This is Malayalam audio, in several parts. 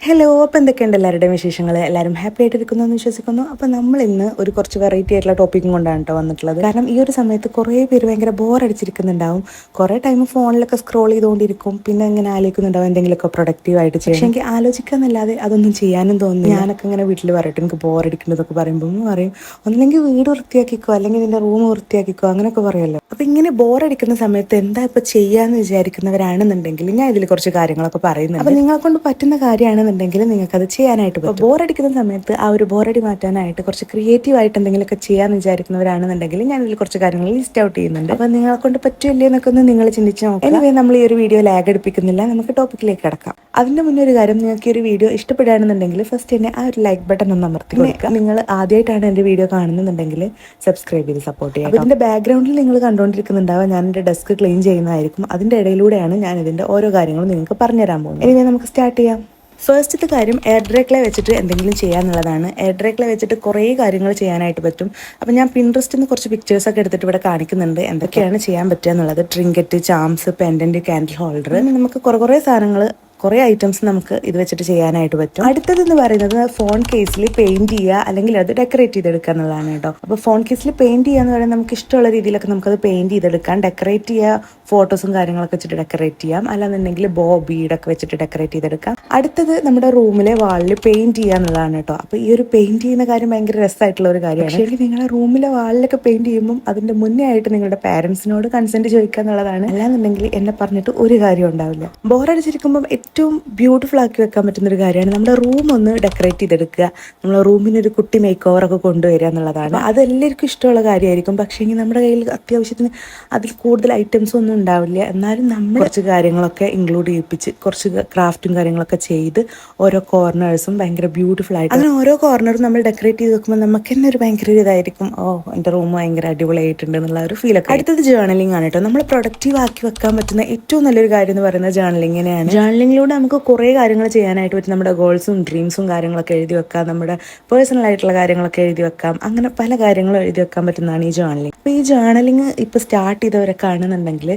ഹലോ അപ്പോൾ എന്തൊക്കെയുണ്ട് എല്ലാവരുടെയും വിശേഷങ്ങൾ എല്ലാവരും ഹാപ്പി ആയിട്ടിരിക്കുന്നു എന്ന് വിശ്വസിക്കുന്നു. അപ്പോൾ നമ്മൾ ഇന്ന് ഒരു കുറച്ച് വെറൈറ്റി ആയിട്ടുള്ള ടോപ്പിക്കും കൊണ്ടാണ് കേട്ടോ വന്നിട്ടുള്ളത്. കാരണം ഈ ഒരു സമയത്ത് കുറേ പേര് ഭയങ്കര ബോർ അടിച്ചിരിക്കുന്നുണ്ടാവും. കുറേ ടൈം ഫോണിലൊക്കെ സ്ക്രോൾ ചെയ്തുകൊണ്ടിരിക്കും. പിന്നെ ഇങ്ങനെ ആലോചിക്കുന്നുണ്ടാവും എന്തെങ്കിലുമൊക്കെ പ്രൊഡക്റ്റീവ് ആയിട്ട് ചെയ്യും പക്ഷേ എനിക്ക് ആലോചിക്കാന്നല്ലാതെ അതൊന്നും ചെയ്യാനും തോന്നുന്നു ഞാനൊക്കെ ഇങ്ങനെ വീട്ടിൽ പറയട്ടെ എനിക്ക് ബോർ അടിക്കുന്നതൊക്കെ പറയുമ്പോൾ പറയും. ഒന്നില്ലെങ്കിൽ വീട് വൃത്തിയാക്കിക്കോ അല്ലെങ്കിൽ നിന്റെ റൂം വൃത്തിയാക്കിക്കോ അങ്ങനെയൊക്കെ പറയുമല്ലോ. അപ്പോൾ ഇങ്ങനെ ബോറടിക്കുന്ന സമയത്ത് എന്താ ഇപ്പോൾ ചെയ്യാന്ന് വിചാരിക്കുന്നവരാണെന്നുണ്ടെങ്കിൽ ഞാൻ ഇതിൽ കുറച്ച് കാര്യങ്ങളൊക്കെ പറയുന്നുണ്ട്. അപ്പോൾ നിങ്ങളെ കൊണ്ട് പറ്റുന്ന കാര്യമാണെന്നുണ്ടെങ്കിൽ നിങ്ങൾക്ക് അത് ചെയ്യാനായിട്ട് പറ്റും. ബോറടിക്കുന്ന സമയത്ത് ആ ഒരു ബോറടി മാറ്റാനായിട്ട് കുറച്ച് ക്രിയേറ്റീവ് ആയിട്ട് എന്തെങ്കിലുമൊക്കെ ചെയ്യാന്ന് വിചാരിക്കുന്നവരാണെന്നുണ്ടെങ്കിൽ ഞാൻ ഇതിൽ കുറച്ച് കാര്യങ്ങൾ ലിസ്റ്റ് ഔട്ട് ചെയ്യുന്നുണ്ട്. അപ്പോൾ നിങ്ങളെ കൊണ്ട് പറ്റില്ലേ എന്നൊക്കെ ഒന്ന് നിങ്ങൾ ചിന്തിച്ച് നോക്കാം എനിവേ നമ്മൾ ഈ ഒരു വീഡിയോ ലാഗ് അടിപ്പിക്കുന്നില്ല നമുക്ക് ടോപ്പിക്കിലേക്ക് കിടക്കാം. അതിന്റെ മുന്നേ ഒരു കാര്യം നിങ്ങൾക്ക് ഈ ഒരു വീഡിയോ ഇഷ്ടപ്പെടുകയാണെന്നുണ്ടെങ്കിൽ ഫസ്റ്റ് തന്നെ ആ ഒരു ലൈക്ക് ബട്ടൺ ഒന്ന് അമർത്തി കൊടുക്കുക. നിങ്ങൾ ആദ്യമായിട്ടാണ് എന്റെ വീഡിയോ കാണുന്നുണ്ടെങ്കിൽ സബ്സ്ക്രൈബ് ചെയ്ത് സപ്പോർട്ട് ചെയ്യുക. അതിന്റെ ബാക്ക്ഗ്രൗണ്ടിൽ നിങ്ങൾ കണ്ടുകൊണ്ടിരിക്കുന്നുണ്ടാവുക ഞാൻ എന്റെ ഡെസ്ക് ക്ലീൻ ചെയ്യുന്നതായിരിക്കും. അതിന്റെ ഇടയിലൂടെയാണ് ഞാൻ ഇതിന്റെ ഓരോ കാര്യങ്ങളും നിങ്ങൾക്ക് പറഞ്ഞുതരാൻ പോകുന്നത്. ഇനി നമുക്ക് സ്റ്റാർട്ട് ചെയ്യാം. ഫസ്റ്റത്തെ കാര്യം എയർ ഡ്രൈക്ലെ വെച്ചിട്ട് എന്തെങ്കിലും ചെയ്യാന്നുള്ളതാണ്. എയർ ഡ്രൈക്ലെ വെച്ചിട്ട് കുറേ കാര്യങ്ങൾ ചെയ്യാനായിട്ട് പറ്റും. അപ്പം ഞാൻ പിൻട്രസ്റ്റിൽ നിന്ന് കുറച്ച് പിക്ചേഴ്സ് ഒക്കെ എടുത്തിട്ട് ഇവിടെ കാണിക്കുന്നുണ്ട്. എന്തൊക്കെയാണ് ചെയ്യാൻ പറ്റുക എന്നുള്ളത്. Trinket charms pendant candle holder നമുക്ക് കുറേ കുറേ സാധനങ്ങൾ കുറേ ഐറ്റംസ് നമുക്ക് ഇത് വെച്ചിട്ട് ചെയ്യാനായിട്ട് പറ്റും. അടുത്തതെന്ന് പറയുന്നത് ഫോൺ കേസിൽ പെയിന്റ് ചെയ്യുക അല്ലെങ്കിൽ അത് ഡെക്കറേറ്റ് ചെയ്തെടുക്കുക എന്നുള്ളതാണ് കേട്ടോ. അപ്പോൾ ഫോൺ കേസിൽ പെയിന്റ് ചെയ്യുക എന്ന് പറയുന്നത് നമുക്ക് ഇഷ്ടമുള്ള രീതിയിലൊക്കെ നമുക്ക് അത് പെയിന്റ് ചെയ്തെടുക്കാം. ഡെക്കറേറ്റ് ചെയ്യുക ഫോട്ടോസും കാര്യങ്ങളൊക്കെ വെച്ചിട്ട് ഡെക്കറേറ്റ് ചെയ്യാം. അല്ലാന്നുണ്ടെങ്കിൽ ബോ ബീഡൊക്കെ വെച്ചിട്ട് ഡെക്കറേറ്റ് ചെയ്തെടുക്കാം. അടുത്തത് നമ്മുടെ റൂമിലെ വാളിൽ പെയിന്റ് ചെയ്യുക എന്നുള്ളതാണ് കേട്ടോ. അപ്പോൾ ഈ ഒരു പെയിന്റ് ചെയ്യുന്ന കാര്യം ഭയങ്കര രസമായിട്ടുള്ള ഒരു കാര്യമാണ്. ശരി നിങ്ങളുടെ റൂമിലെ വാളിലൊക്കെ പെയിന്റ് ചെയ്യുമ്പോൾ അതിന്റെ മുന്നേ ആയിട്ട് നിങ്ങളുടെ പാരന്റ്സിനോട് കൺസെന്റ് ചോദിക്കുക എന്നുള്ളതാണ്. അല്ലാന്നുണ്ടെങ്കിൽ എന്നെ പറഞ്ഞിട്ട് ഒരു കാര്യം ഉണ്ടാവില്ല. ബോറടിച്ചിരിക്കുമ്പോൾ ഏറ്റവും ബ്യൂട്ടിഫുൾ ആക്കി വെക്കാൻ പറ്റുന്ന ഒരു കാര്യമാണ് നമ്മുടെ റൂം ഒന്ന് ഡെക്കറേറ്റ് ചെയ്തെടുക്കുക. നമ്മളെ റൂമിന് ഒരു കുട്ടി മേക്ക് ഓവറൊക്കെ ഒക്കെ കൊണ്ടുവരിക എന്നുള്ളതാണ്. അത് എല്ലാവർക്കും ഇഷ്ടമുള്ള കാര്യമായിരിക്കും. പക്ഷേ നമ്മുടെ കയ്യിൽ അത്യാവശ്യത്തിന് അതിൽ കൂടുതൽ ഐറ്റംസ് ഒന്നും ഉണ്ടാവില്ല. എന്നാലും നമ്മൾ കുറച്ച് കാര്യങ്ങളൊക്കെ ഇൻക്ലൂഡ് ചെയ്യിപ്പിച്ച് കുറച്ച് ക്രാഫ്റ്റും കാര്യങ്ങളൊക്കെ ചെയ്ത് ഓരോ കോർണേഴ്സും ഭയങ്കര ബ്യൂട്ടിഫുൾ ആയിട്ട് അതിന് ഓരോ കോർണറും നമ്മൾ ഡെക്കറേറ്റ് ചെയ്ത് വെക്കുമ്പോൾ നമുക്ക് തന്നെ ഒരു ഭയങ്കര ഇതായിരിക്കും. ഓ എന്റെ റൂം ഭയങ്കര അടിപൊളിയായിട്ടുണ്ട് എന്നുള്ള ഒരു ഫീലൊക്കെ അടുത്തത് ജേർണലിംഗ് ആണ് കേട്ടോ. നമ്മൾ പ്രൊഡക്റ്റീവ് ആക്കി വെക്കാൻ പറ്റുന്ന ഏറ്റവും നല്ലൊരു കാര്യം എന്ന് പറയുന്നത് ജേർണലിങ്ങിനെയാണ് ജേർണലിങ്ങിലൂടെ നമുക്ക് കുറേ കാര്യങ്ങൾ ചെയ്യാനായിട്ട് പറ്റും. നമ്മുടെ ഗോൾസും ഡ്രീംസും കാര്യങ്ങളൊക്കെ എഴുതി വെക്കാം. നമ്മുടെ പേഴ്സണൽ ആയിട്ടുള്ള കാര്യങ്ങളൊക്കെ എഴുതി വെക്കാം. അങ്ങനെ പല കാര്യങ്ങളും എഴുതി വെക്കാൻ പറ്റുന്നതാണ് ഈ ജേണലിംഗ് അപ്പോൾ ഈ ജേർണലിംഗ് ഇപ്പോൾ സ്റ്റാർട്ട് ചെയ്തവരൊക്കെ ആണെന്നുണ്ടെങ്കിൽ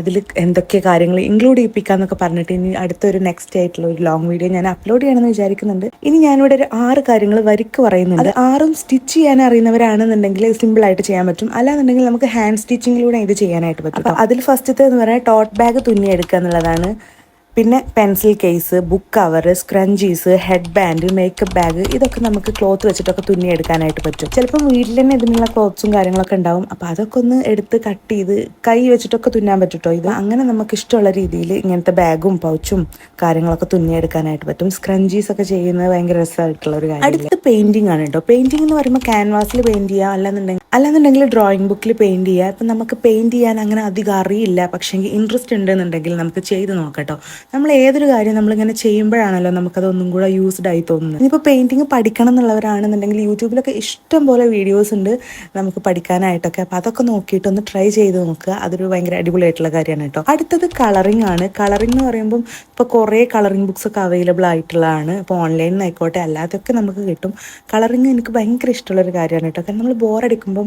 അതിൽ എന്തൊക്കെ കാര്യങ്ങൾ ഇൻക്ലൂഡ് ചെയ്യിപ്പിക്കാമെന്നൊക്കെ പറഞ്ഞിട്ട് ഇനി അടുത്തൊരു നെക്സ്റ്റ് ആയിട്ടുള്ള ഒരു ലോങ് വീഡിയോ ഞാൻ അപ്ലോഡ് ചെയ്യണമെന്ന് വിചാരിക്കുന്നുണ്ട്. ഇനി ഞാനിവിടെ ഒരു ആറ് കാര്യങ്ങൾ വരിക്ക് പറയുന്നുണ്ട്. ആറും സ്റ്റിച്ച് ചെയ്യാൻ അറിയുന്നവരാണെന്നുണ്ടെങ്കിൽ സിമ്പിൾ ആയിട്ട് ചെയ്യാൻ പറ്റും. അല്ലാന്നുണ്ടെങ്കിൽ നമുക്ക് ഹാൻഡ് സ്റ്റിച്ചിങ്ങിലൂടെ ഇത് ചെയ്യാനായിട്ട് പറ്റും. അതിൽ ഫസ്റ്റത്തെ എന്ന് പറയാൻ ടോട്ട് ബാഗ് തുന്നി എടുക്കുക എന്നുള്ളതാണ് പിന്നെ pencil case book cover scrunchies head band makeup bag ഇതൊക്കെ നമുക്ക് ക്ലോത്ത് വെച്ചിട്ടൊക്കെ തുന്നിയെടുക്കാനായിട്ട് പറ്റും. ചിലപ്പം വീട്ടിൽ തന്നെ ഇതിനുള്ള ക്ലോത്ത്സും കാര്യങ്ങളൊക്കെ ഉണ്ടാവും. അപ്പോൾ അതൊക്കെ ഒന്ന് എടുത്ത് കട്ട് ചെയ്ത് കൈ വെച്ചിട്ടൊക്കെ തുന്നാൻ പറ്റുട്ടോ ഇത്? അങ്ങനെ നമുക്ക് ഇഷ്ടമുള്ള രീതിയിൽ ഇങ്ങനത്തെ ബാഗും പൗച്ചും കാര്യങ്ങളൊക്കെ തുന്നിയെടുക്കാനായിട്ട് പറ്റും. സ്ക്രഞ്ചീസ് ഒക്കെ ചെയ്യുന്നത് ഭയങ്കര രസമായിട്ടുള്ള ഒരു കാര്യം അടുത്ത് പെയിന്റിംഗ് ആണ് കേട്ടോ പെയിന്റിംഗ് എന്ന് പറയുമ്പോൾ ക്യാൻവാസിൽ പെയിന്റ് ചെയ്യുക അല്ലാന്നുണ്ടെങ്കിൽ അല്ലാന്നുണ്ടെങ്കിൽ ഡ്രോയിങ് ബുക്കിൽ പെയിന്റ് ചെയ്യുക ഇപ്പം നമുക്ക് പെയിന്റ് ചെയ്യാൻ അങ്ങനെ അധികം അറിയില്ല. പക്ഷേ ഇൻട്രസ്റ്റ് ഉണ്ടെന്നുണ്ടെങ്കിൽ നമുക്ക് ചെയ്ത് നോക്കട്ടോ നമ്മൾ ഏതൊരു കാര്യം നമ്മളിങ്ങനെ ചെയ്യുമ്പോഴാണല്ലോ നമുക്കത് ഒന്നും കൂടെ യൂസ്ഡ് ആയി തോന്നുന്നത്. ഇനിയിപ്പോൾ പെയിന്റിങ് പഠിക്കണം എന്നുള്ളവരാണെന്നുണ്ടെങ്കിൽ യൂട്യൂബിലൊക്കെ ഇഷ്ടം പോലെ വീഡിയോസ് ഉണ്ട് നമുക്ക് പഠിക്കാനായിട്ടൊക്കെ. അപ്പോൾ അതൊക്കെ നോക്കിയിട്ട് ഒന്ന് ട്രൈ ചെയ്ത് നോക്കുക. അതൊരു ഭയങ്കര അടിപൊളിയായിട്ടുള്ള കാര്യമാണ് കേട്ടോ. അടുത്തത് കളറിംഗ് ആണ്. കളറിംഗ് എന്ന് പറയുമ്പം ഇപ്പോൾ കുറേ കളറിംഗ് ബുക്സ് ഒക്കെ അവൈലബിൾ ആയിട്ടുള്ളതാണ്. ഇപ്പോൾ ഓൺലൈനിൽ ആയിക്കോട്ടെ അല്ലാതെയൊക്കെ നമുക്ക് കിട്ടും. കളറിങ് എനിക്ക് ഭയങ്കര ഇഷ്ടമുള്ളൊരു കാര്യമാണ് കേട്ടോ. കാരണം നമ്മൾ ബോറടിക്കുമ്പം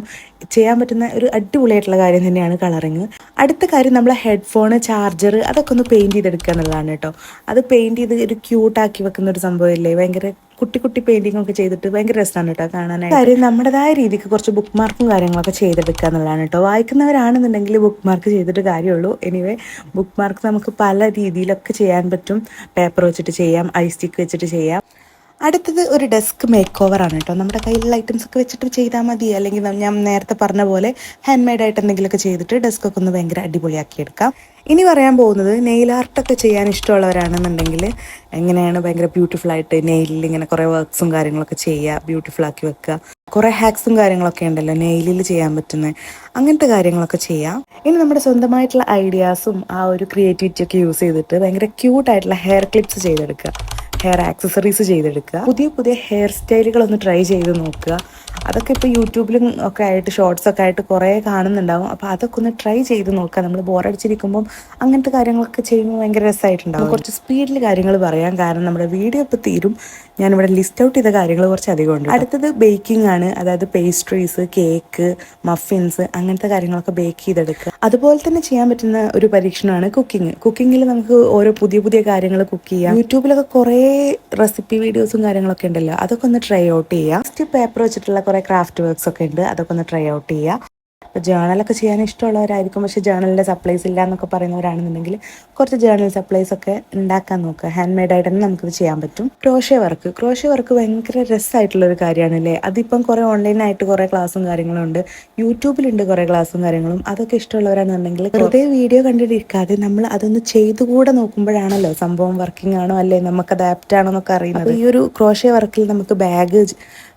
ചെയ്യാൻ പറ്റുന്ന ഒരു അടിപൊളിയായിട്ടുള്ള കാര്യം തന്നെയാണ് കളറിങ് അടുത്ത കാര്യം നമ്മളെ ഹെഡ്ഫോൺ ചാർജർ അതൊക്കെ ഒന്ന് പെയിന്റ് ചെയ്തെടുക്കുക എന്നുള്ളതാണ് കേട്ടോ. അത് പെയിന്റ് ചെയ്ത് ഒരു ക്യൂട്ടാക്കി വെക്കുന്ന ഒരു സംഭവമില്ലേ? ഭയങ്കര കുട്ടി കുട്ടി പെയിന്റിംഗ് ഒക്കെ ചെയ്തിട്ട് ഭയങ്കര രസമാണ് കേട്ടോ കാണാനായിട്ട്. കാര്യം നമ്മുടേതായ രീതിക്ക് കുറച്ച് ബുക്ക് മാർക്കും കാര്യങ്ങളൊക്കെ ചെയ്തെടുക്കുക എന്നുള്ളതാണ് കേട്ടോ. വായിക്കുന്നവരാണെന്നുണ്ടെങ്കിൽ ബുക്ക് മാർക്ക് ചെയ്തിട്ട് കാര്യമുള്ളൂ. എനിവേ ബുക്ക് മാർക്ക് നമുക്ക് പല രീതിയിലൊക്കെ ചെയ്യാൻ പറ്റും. പേപ്പർ വെച്ചിട്ട് ചെയ്യാം ഐ സ്റ്റിക്ക് വെച്ചിട്ട് ചെയ്യാം. അടുത്തത് ഒരു ഡെസ്ക് മേക്ക് ആണ് കേട്ടോ. നമ്മുടെ കയ്യിലുള്ള ഐറ്റംസ് ഒക്കെ വെച്ചിട്ട് ചെയ്താൽ മതി. അല്ലെങ്കിൽ ഞാൻ നേരത്തെ പറഞ്ഞ പോലെ ഹാൻഡ് മെയ്ഡ് ആയിട്ട് എന്തെങ്കിലുമൊക്കെ ചെയ്തിട്ട് ഡെസ്ക് ഒക്കെ ഒന്ന് ഭയങ്കര അടിപൊളിയാക്കി എടുക്കാം. ഇനി പറയാൻ പോകുന്നത് നെയിൽ ആർട്ടൊക്കെ ചെയ്യാൻ ഇഷ്ടമുള്ളവരാണെന്നുണ്ടെങ്കിൽ എങ്ങനെയാണ് ഭയങ്കര ബ്യൂട്ടിഫുൾ ആയിട്ട് നെയിലിൽ ഇങ്ങനെ കുറേ വർക്ക്സും കാര്യങ്ങളൊക്കെ ചെയ്യുക ബ്യൂട്ടിഫുൾ ആക്കി വെക്കുക കുറേ ഹാക്സും കാര്യങ്ങളൊക്കെ ഉണ്ടല്ലോ നെയിലിൽ ചെയ്യാൻ പറ്റുന്ന അങ്ങനത്തെ കാര്യങ്ങളൊക്കെ ചെയ്യാം. ഇനി നമ്മുടെ സ്വന്തമായിട്ടുള്ള ഐഡിയാസും ആ ഒരു ക്രിയേറ്റിവിറ്റി ഒക്കെ യൂസ് ചെയ്തിട്ട് ഭയങ്കര ക്യൂട്ടായിട്ടുള്ള ഹെയർ ക്ലിപ്സ് ചെയ്തെടുക്കുക. ഹെയർ ആക്സസറീസ് ചെയ്തെടുക്കുക. പുതിയ പുതിയ ഹെയർ സ്റ്റൈലുകൾ ഒന്ന് ട്രൈ ചെയ്ത് നോക്കുക. അതൊക്കെ ഇപ്പോൾ യൂട്യൂബിലും ഒക്കെ ആയിട്ട് ഷോർട്സ് ഒക്കെ ആയിട്ട് കുറേ കാണുന്നുണ്ടാവും. അപ്പോൾ അതൊക്കെ ഒന്ന് ട്രൈ ചെയ്ത് നോക്കുക. നമ്മൾ ബോറടിച്ചിരിക്കുമ്പം അങ്ങനത്തെ കാര്യങ്ങളൊക്കെ ചെയ്യുമ്പോൾ ഭയങ്കര രസമായിട്ടുണ്ടാവും. കുറച്ച് സ്പീഡിൽ കാര്യങ്ങൾ പറയാം. കാരണം നമ്മുടെ വീഡിയോ ഇപ്പോൾ തീരും. ഞാനിവിടെ ലിസ്റ്റ് ഔട്ട് ചെയ്ത കാര്യങ്ങൾ കുറച്ച് അധികം ഉണ്ട്. അടുത്തത് ബേക്കിംഗ് ആണ്. അതായത് പേസ്ട്രീസ് കേക്ക് മഫിൻസ് അങ്ങനത്തെ കാര്യങ്ങളൊക്കെ ബേക്ക് ചെയ്തെടുക്കുക. അതുപോലെ തന്നെ ചെയ്യാൻ പറ്റുന്ന ഒരു പരീക്ഷണമാണ് കുക്കിംഗ്. കുക്കിങ്ങിൽ നമുക്ക് ഓരോ പുതിയ പുതിയ കാര്യങ്ങൾ കുക്ക് ചെയ്യാം. യൂട്യൂബിലൊക്കെ കുറേ റെസിപ്പി വീഡിയോസും കാര്യങ്ങളൊക്കെ ഉണ്ടല്ലോ. അതൊക്കെ ഒന്ന് ട്രൈ ഔട്ട് ചെയ്യാം. ഫസ്റ്റ് പേപ്പർ വെച്ചിട്ടുള്ള കുറേ ക്രാഫ്റ്റ് വർക്ക്സ് ഒക്കെ ഉണ്ട്. അതൊക്കെ ഒന്ന് ട്രൈ ഔട്ട് ചെയ്യാം. ഇപ്പോൾ ജേണലൊക്കെ ചെയ്യാൻ ഇഷ്ടമുള്ളവരായിരിക്കും. പക്ഷേ ജേണലിന്റെ സപ്ലൈസ് ഇല്ല എന്നൊക്കെ പറയുന്നവരാണെന്നുണ്ടെങ്കിൽ കുറച്ച് ജേണൽ സപ്ലൈസ് ഒക്കെ ഉണ്ടാക്കാൻ നോക്കുക. ഹാൻഡ് മെയ്ഡ് ആയിട്ട് തന്നെ നമുക്കിത് ചെയ്യാൻ പറ്റും. ക്രോഷ്യ വർക്ക് ക്രോഷ്യ വർക്ക് ഭയങ്കര രസമായിട്ടുള്ളൊരു കാര്യമാണ് അല്ലേ അതിപ്പം കുറേ ഓൺലൈനായിട്ട് കുറേ ക്ലാസ്സും കാര്യങ്ങളും ഉണ്ട്. യൂട്യൂബിലുണ്ട് കുറേ ക്ലാസ്സും കാര്യങ്ങളും. അതൊക്കെ ഇഷ്ടമുള്ളവരാണെന്നുണ്ടെങ്കിൽ വെറുതെ വീഡിയോ കണ്ടിട്ടിരിക്കാതെ നമ്മൾ അതൊന്ന് ചെയ്തുകൂടെ നോക്കുമ്പോഴാണല്ലോ സംഭവം വർക്കിംഗ് ആണോ അല്ലേ? നമുക്ക് അഡാപ്റ്റ് ആണോ എന്നൊക്കെ അറിയുന്നത്. ഈ ഒരു ക്രോഷ്യ വർക്കിൽ നമുക്ക് ബാഗ്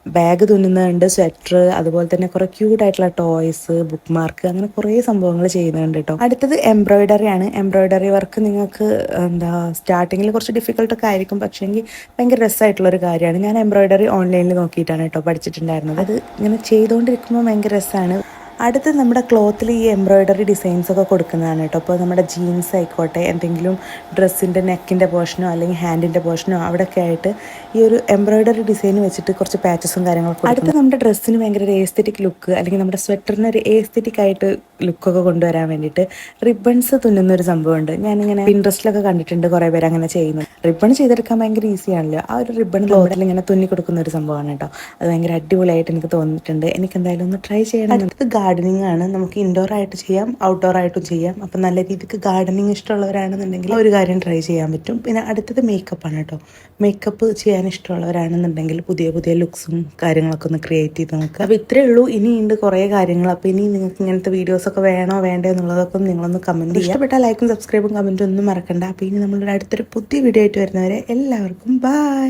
ബാഗ് തുന്നുന്നുണ്ട് സ്വെറ്റർ അതുപോലെ തന്നെ കുറെ ക്യൂട്ട് ആയിട്ടുള്ള ടോയ്സ് ബുക്ക് മാർക്ക് അങ്ങനെ കുറേ സംഭവങ്ങൾ ചെയ്യുന്നുണ്ട് കേട്ടോ. അടുത്തത് എംബ്രോയിഡറി ആണ്. എംബ്രോയിഡറി വർക്ക് നിങ്ങൾക്ക് എന്താ സ്റ്റാർട്ടിങ്ങിൽ കുറച്ച് ഡിഫിക്കൽട്ട് ഒക്കെ ആയിരിക്കും പക്ഷേങ്കിൽ ഭയങ്കര രസമായിട്ടുള്ള ഒരു കാര്യമാണ്. ഞാൻ എംബ്രോയിഡറി ഓൺലൈനിൽ നോക്കിയിട്ടാണ് കേട്ടോ പഠിച്ചിട്ടുണ്ടായിരുന്നത്. അത് ഇങ്ങനെ ചെയ്തുകൊണ്ടിരിക്കുമ്പോൾ ഭയങ്കര രസമാണ് അടുത്ത് നമ്മുടെ ക്ലോത്തിൽ ഈ എംബ്രോയ്ഡറി ഡിസൈൻസ് ഒക്കെ കൊടുക്കുന്നതാണ് കേട്ടോ അപ്പോൾ നമ്മുടെ ജീൻസ് ആയിക്കോട്ടെ എന്തെങ്കിലും ഡ്രസ്സിന്റെ നെക്കിന്റെ പോർഷനോ അല്ലെങ്കിൽ ഹാൻഡിന്റെ പോർഷനോ അവിടെയൊക്കെ ആയിട്ട് ഈ ഒരു എംബ്രോയ്ഡറി ഡിസൈൻ വെച്ചിട്ട് കുറച്ച് പാച്ചസും കാര്യങ്ങളൊക്കെ അടുത്ത് നമ്മുടെ ഡ്രസ്സിന് ഭയങ്കര ഒരു ഏസ്തെറ്റിക് ലുക്ക് അല്ലെങ്കിൽ നമ്മുടെ സ്വെറ്ററിന് ഒരു ഏസ്തെറ്റിക് ആയിട്ട് ലുക്കൊക്കെ കൊണ്ടുവരാൻ വേണ്ടിയിട്ട് റിബൺസ് തുന്നുന്ന ഒരു സംഭവമുണ്ട്. ഞാനിങ്ങനെ ഇൻട്രസ്റ്റിലൊക്കെ കണ്ടിട്ടുണ്ട് കുറേ പേര് അങ്ങനെ ചെയ്യുന്നു റിബൺ ചെയ്തെടുക്കാൻ ഭയങ്കര ഈസി ആണല്ലോ. ആ ഒരു റിബൺ ക്ലോത്തിൽ ഇങ്ങനെ തുന്നി കൊടുക്കുന്ന ഒരു സംഭവമാണ് കേട്ടോ അത് ഭയങ്കര അടിപൊളിയായിട്ട് എനിക്ക് തോന്നിയിട്ടുണ്ട്. എനിക്ക് എന്തായാലും ഒന്ന് ട്രൈ ചെയ്യണം. അടുത്തത് ഗാർഡനിങ് ആണ്. നമുക്ക് ഇൻഡോർ ആയിട്ട് ചെയ്യാം ഔട്ട്ഡോർ ആയിട്ടും ചെയ്യാം. അപ്പം നല്ല രീതിക്ക് ഗാർഡനിങ് ഇഷ്ടമുള്ളവരാണെന്നുണ്ടെങ്കിൽ ഒരു കാര്യം ട്രൈ ചെയ്യാൻ പറ്റും. പിന്നെ അടുത്തത് മേക്കപ്പ് ആണ് കേട്ടോ മേക്കപ്പ് ചെയ്യാൻ ഇഷ്ടമുള്ളവരാണെന്നുണ്ടെങ്കിൽ പുതിയ പുതിയ ലുക്സും കാര്യങ്ങളൊക്കെ ഒന്ന് ക്രിയേറ്റ് ചെയ്ത് നോക്കുക. അപ്പോൾ ഇത്രയേ ഉള്ളൂ. ഇനിയുണ്ട് കുറേ കാര്യങ്ങൾ. അപ്പോൾ ഇനി നിങ്ങൾക്ക് ഇങ്ങനത്തെ വീഡിയോസ് ഒക്കെ വേണോ വേണ്ടോ എന്നുള്ളതൊക്കെ നിങ്ങളൊന്ന് കമന്റ് ചെയ്യുക. ഇഷ്ടപ്പെട്ടാൽ ലൈക്കും സബ്സ്ക്രൈബും കമന്റും ഒന്നും മറക്കണ്ട. അപ്പോൾ ഇനി നമ്മളുടെ അടുത്തൊരു പുതിയ വീഡിയോ ആയിട്ട് വരുന്നവരെ എല്ലാവർക്കും ബൈ